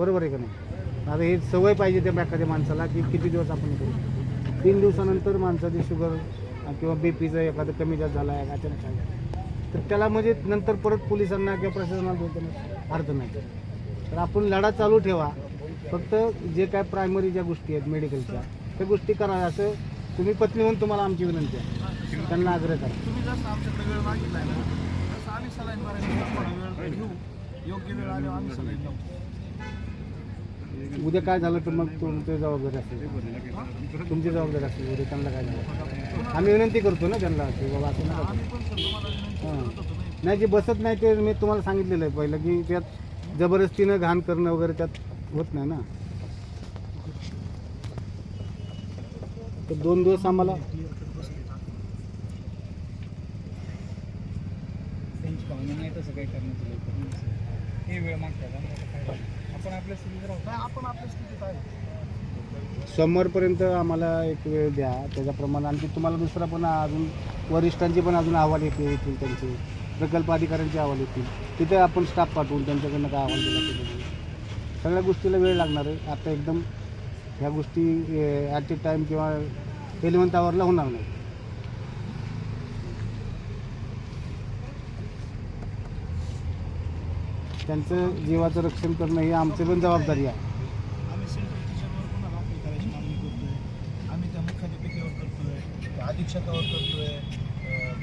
बरोबर आहे का नाही? आता हे सवय पाहिजे त्या एखाद्या माणसाला की किती दिवस आपण करू? तीन दिवसानंतर माणसाची शुगर किंवा बी पीचं एखादं कमी जास्त झाला आहे अचानक झालं तर त्याला म्हणजे नंतर परत पोलिसांना किंवा प्रशासनाला बोलताना अर्थ नाही. तर आपण लढा चालू ठेवा. फक्त जे काय प्रायमरी ज्या गोष्टी आहेत मेडिकलच्या त्या गोष्टी करा. असं तुम्ही पत्नी म्हणून तुम्हाला आमची विनंती आहे. त्यांना आग्रह करा. तुम्ही जसं आमच्याकडे वेळ मागितलाय ना तसं आम्ही सलाईन मारायला थोडा वेळ घेऊ. योग्य वेळ आल्यावर आम्ही सलाईन लावू. उद्या काय झालं तर मग तुमची जबाबदारी असेल. तुमची जबाबदारी असेल. उद्या त्यांना काय झालं? आम्ही विनंती करतो ना त्यांना की बाबा असं नका हां. नाही जे बसत नाही ते मी तुम्हाला सांगितलेलं आहे पहिलं की त्यात जबरदस्तीनं घाण करणं वगैरे त्यात होत नाही ना. तर दोन दिवस आम्हाला त्यांची भावना नाही तसं काही करण्याचं हे वेळ मागतात. आपण आपल्या स्थितीत राहू. नाही, आपण आपल्या स्थितीत आहे? सोमवारपर्यंत आम्हाला एक वेळ द्या. त्याच्याप्रमाणे आणखी तुम्हाला दुसरा पण अजून वरिष्ठांचे पण अजून अहवाल येते येतील त्यांचे. प्रकल्प अधिकाऱ्यांचे अहवाल येतील. तिथे आपण स्टाफ पाठवून त्यांच्याकडनं काय अहवाल दिला ते सगळ्या गोष्टीला वेळ लागणार आहे. आता एकदम ह्या गोष्टी ॲट ए टाईम किंवा इलेवन्थ आवरला होणार नाही. त्यांचं जीवाचं रक्षण करणं ही आमची पण जबाबदारी आहे. आम्ही सेंट्रल टीचरवर करायची मागणी करतोय? आम्ही त्या मुख्याध्यापिकेवर करतोय त्या अधीक्षकावर करतोय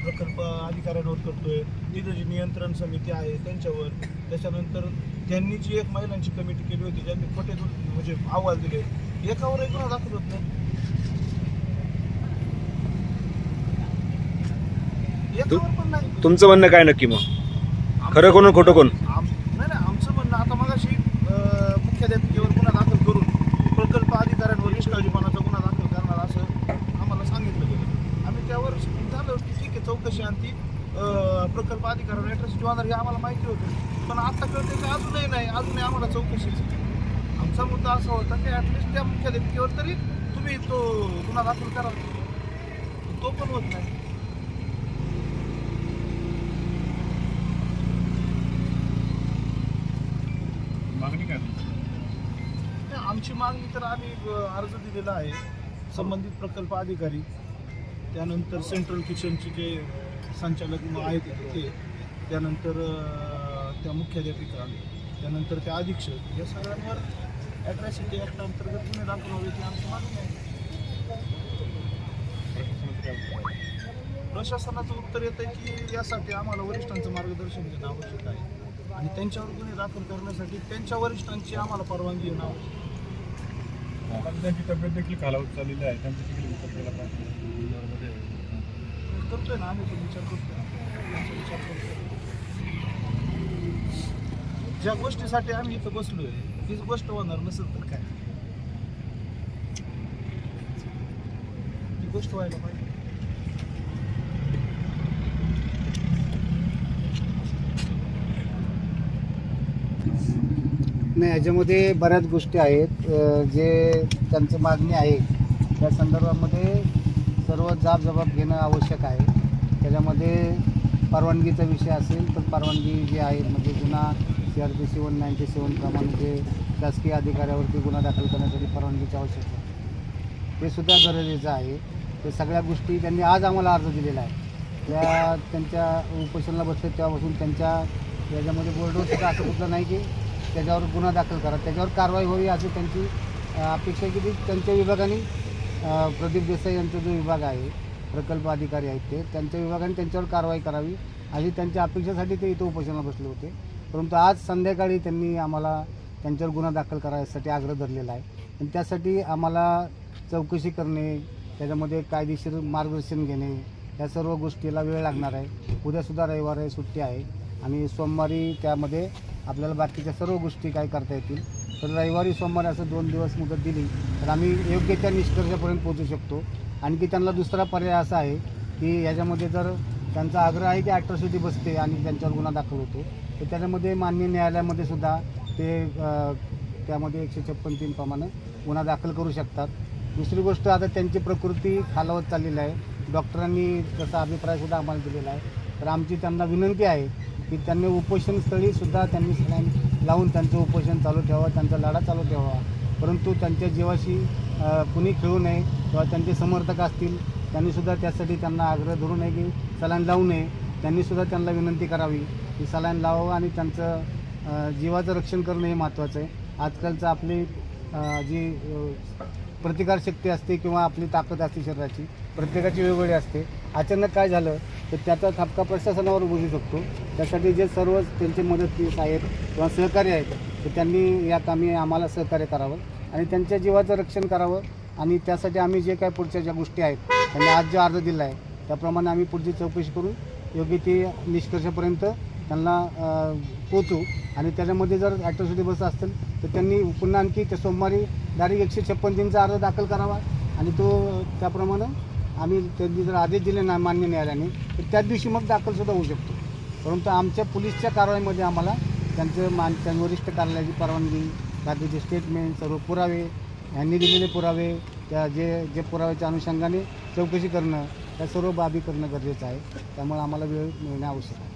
प्रकल्प अधिकाऱ्यांवर करतोय. तिथं जी नियंत्रण समिती आहे त्यांच्यावर. त्याच्यानंतर त्यांनी जी एक महिलांची कमिटी केली होती ज्यांनी खोटे म्हणजे अहवाल दिले एकावर एक गुन्हा दाखल होत नाही. एकावर पण नाही. तुमचं म्हणणं काय नक्की मग? खरं कोण खोटं कोण? आम- नाही नाही आमचं म्हणणं आता मगाशी एखाद्या मुख्याध्यापिकेवर गुन्हा दाखल करून प्रकल्प अधिकाऱ्यांवर निष्काळजीपणाचा गुन्हा दाखल करणार असं आम्हाला सांगितलं गेलं. आम्ही त्यावर झालं की ठीक आहे चौकशी आणि ती प्रकल्प अधिकाऱ्यांवर ॲड्रेस होणार हे आम्हाला माहिती होतं. पण आता कळते की अजूनही नाही अजूनही आम्हाला चौकशीच आमचा मुद्दा असा होता की ॲटलिस्ट त्या मुख्याध्यापिकेवर तरी तुम्ही तो गुन्हा दाखल करा. तो पण होत नाही. मागणी काय आमची मागणी तर आम्ही अर्ज दिलेला आहे. संबंधित प्रकल्प अधिकारी त्यानंतर सेंट्रल किचनचे जे संचालक आहेत ते त्यानंतर त्या मुख्याध्यापिका त्यानंतर त्या अधीक्षक या सगळ्यांवर ॲट्रॅसिटी ॲक्ट अंतर्गत गुन्हे दाखल व्हावे ती आमची मागणी आहे. प्रशासनाचं उत्तर येतं की यासाठी आम्हाला वरिष्ठांचं मार्गदर्शन घेणं आवश्यक आहे. आणि त्यांच्यावर गुन्हे दाखल करण्यासाठी त्यांच्या वरिष्ठांची आम्हाला परवानगी येणं आवश्यक आहे. त्यांची तब्येत देखील खालावत चाललेली आहे. त्यांची देखील विचार केला पाहिजे. करतोय ना आम्ही विचार करतोय. करतोय. ज्या गोष्टीसाठी आम्ही इथं बसलोय तीच गोष्ट होणार नसेल तर काय? ती गोष्ट व्हायला पाहिजे. नाही याच्यामध्ये बऱ्याच गोष्टी आहेत. अ, जे त्यांचं मागणी आहे त्या संदर्भामध्ये सर्व जाब जबाब घेणं आवश्यक आहे. त्याच्यामध्ये परवानगीचा विषय असेल तर परवानगी जी आहे म्हणजे गुन्हा C R P C one ninety seven प्रमाणे जे शासकीय अधिकाऱ्यावरती गुन्हा दाखल करण्यासाठी परवानगीची आवश्यकता आहे. सुद्धा गरजेचं आहे. ते सगळ्या गोष्टी त्यांनी आज आम्हाला अर्ज दिलेला आहे. त्या त्यांच्या उपोषणाला बसले तेव्हापासून त्यांच्या याच्यामध्ये बोर्डवर सुद्धा असं कुठलं नाही की त्याच्यावर गुन्हा दाखल करा. त्याच्यावर कारवाई व्हावी अशी त्यांची अपेक्षा किती की ती त्यांच्या विभागाने प्रदीप देसाई यांचा जो विभाग आहे प्रकल्प अधिकारी आहेत ते त्यांच्या विभागाने त्यांच्यावर कारवाई करावी अशी त्यांच्या अपेक्षेसाठी ते इथं उपोषणाला बसले होते. परंतु आज संध्याकाळी त्यांनी आम्हाला त्यांच्यावर गुन्हा दाखल करायसाठी आग्रह धरलेला आहे. आणि त्यासाठी आम्हाला चौकशी करणे त्याच्यामध्ये कायदेशीर मार्गदर्शन घेणे या सर्व गोष्टीला वेळ लागणार आहे. उद्यासुद्धा रविवार आहे सुट्टी आहे. आणि सोमवारी त्यामध्ये आपल्याला बाकीच्या सर्व गोष्टी काय करता येतील. तर रविवारी सोमवारी असं दोन दिवस मुदत दिली तर आम्ही योग्य त्या निष्कर्षापर्यंत पोहोचू शकतो. आणखी त्यांना दुसरा पर्याय असा आहे की याच्यामध्ये जर त्यांचा आग्रह आहे की ॲट्रॉसिटी बसते आणि त्यांच्यावर गुन्हा दाखल होतो तर त्याच्यामध्ये मान्य न्यायालयामध्ये सुद्धा ते त्यामध्ये एकशे छप्पन तीन प्रमाणे गुन्हा दाखल करू शकतात. दुसरी गोष्ट आता त्यांची प्रकृती खालावत चाललेली आहे. डॉक्टरांनी तसा अभिप्रायसुद्धा आम्हाला दिलेला आहे. तर आमची त्यांना विनंती आहे की त्यांनी उपोषणस्थळी सुद्धा त्यांनी सलाईन लावून त्यांचं उपोषण चालू ठेवा त्यांचा लढा चालू ठेवा परंतु त्यांच्या जीवाशी कुणी खेळू नये किंवा त्यांचे समर्थक असतील त्यांनीसुद्धा त्यासाठी त्यांना आग्रह धरू नये की सलाईन लावू नये. त्यांनीसुद्धा त्यांना विनंती करावी की सलाईन लावावं आणि त्यांचं जीवाचं रक्षण करणं हे महत्त्वाचं आहे. आजकालचं आपली जी प्रतिकारशक्ती असते किंवा आपली ताकद असते शरीराची प्रत्येकाची वेगवेगळी असते. अचानक काय झालं तर त्याचा थापका प्रशासनावर बसू शकतो. त्यासाठी जे सर्व त्यांचे मदतनीस आहेत किंवा सहकारी आहेत तर त्यांनी या कामी आम्हाला सहकार्य करावं आणि त्यांच्या जीवाचं रक्षण करावं. आणि त्यासाठी आम्ही जे काय पुढच्या ज्या गोष्टी आहेत त्यांनी आज जो अर्ज दिला आहे त्याप्रमाणे आम्ही पुढची चौकशी करून योग्य ती निष्कर्षापर्यंत त्यांना पोचू. आणि त्याच्यामध्ये जर ॲट्रॉसिटी बस असतील तर त्यांनी पुन्हा आणखी त्या सोमवारी डायरेक्ट एकशे छप्पन दिनचा अर्ज दाखल करावा. आणि तो त्याप्रमाणे आम्ही त्यांनी जर आदेश दिले ना मान्य न्यायालयाने तर त्याच दिवशी मग दाखलसुद्धा होऊ शकतो. परंतु आमच्या पोलीसच्या कारवाईमध्ये आम्हाला त्यांचं मान त्यांच्या वरिष्ठ कार्यालयाची परवानगी बाकीचे स्टेटमेंट सर्व पुरावे यांनी दिलेले पुरावे त्या जे जे पुराव्याच्या अनुषंगाने चौकशी करणं त्या सर्व बाबी करणं गरजेचं आहे. त्यामुळे आम्हाला वेळ मिळणे आवश्यक आहे.